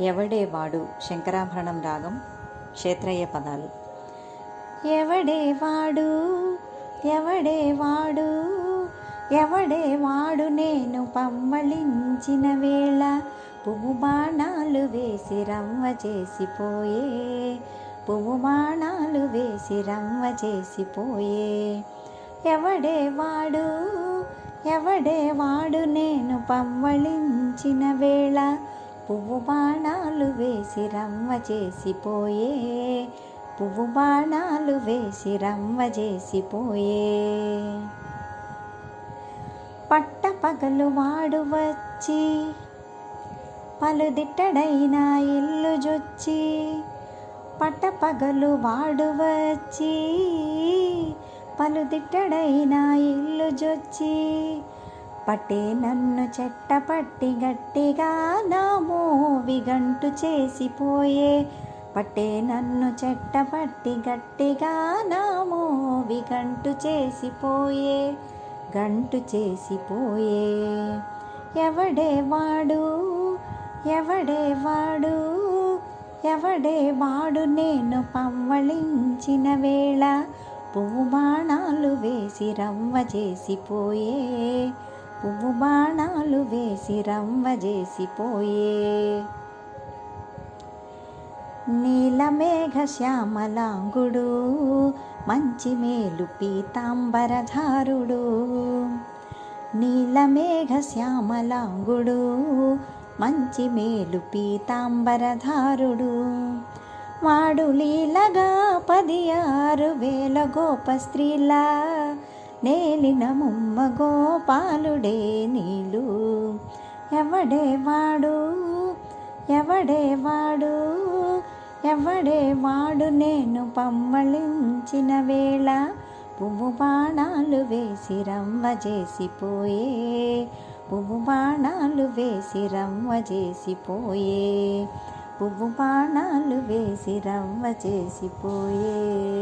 ఎవడే వాడు శంకరాభరణం రాగం క్షేత్రయ్య పదాలు. ఎవడే వాడు ఎవడే వాడు ఎవడే వాడు నేను పమ్మళించిన వేళ పువ్వు బాణాలు వేసి రవ్వ చేసిపోయే పువ్వు బాణాలు వేసి రవ్వ చేసిపోయే ఎవడే వాడు ఎవడే వాడు నేను పవ్వళించిన వేళ పువ్వు బాణాలు వేసి రమ్మ చేసిపోయే. పువ్వు బాణాలు వేసి రమ్మ చేసిపోయే. పట్ట పగలు వాడు వచ్చి పలుదిట్టడైన ఇల్లు జొచ్చి పట్ట పగలు వాడు వచ్చి పలుదిట్టడైన ఇల్లు జొచ్చి పట్టే నన్ను చెట్టపట్టి గట్టిగా నా మోవి గంటు చేసిపోయే పట్టే నన్ను చెట్టపట్టి గట్టిగా నా మోవి గంటు చేసిపోయే గంటు చేసిపోయే ఎవడే వాడు? ఎవడే వాడు? ఎవడే వాడు? నేను పవ్వళించిన వేళ పువ్వు బాణాలు వేసి రవ్వ చేసిపోయే బాణాలు వేసి రంవజేసిపోయే చేసిపోయే నీలమేఘ శ్యామలాంగుడు మంచి మేలు పీతాంబరధారుడు. నీలమేఘ శ్యామలాంగుడు మంచి మేలు పీతాంబరధారుడు. వాడు లీలగా పది ఆరు వేల గోప స్త్రీలా నేలిన ముమ్మ గోపాలుడే నీలు. ఎవడే వాడు? ఎవడే వాడు? ఎవడే వాడు? నేను పమ్మళించిన వేళ పువ్వు బాణాలు వేసి రమ్మ చేసిపోయే. పువ్వు బాణాలు వేసి రమ్మ చేసిపోయే. పువ్వు బాణాలు వేసి రవ్వ చేసిపోయే.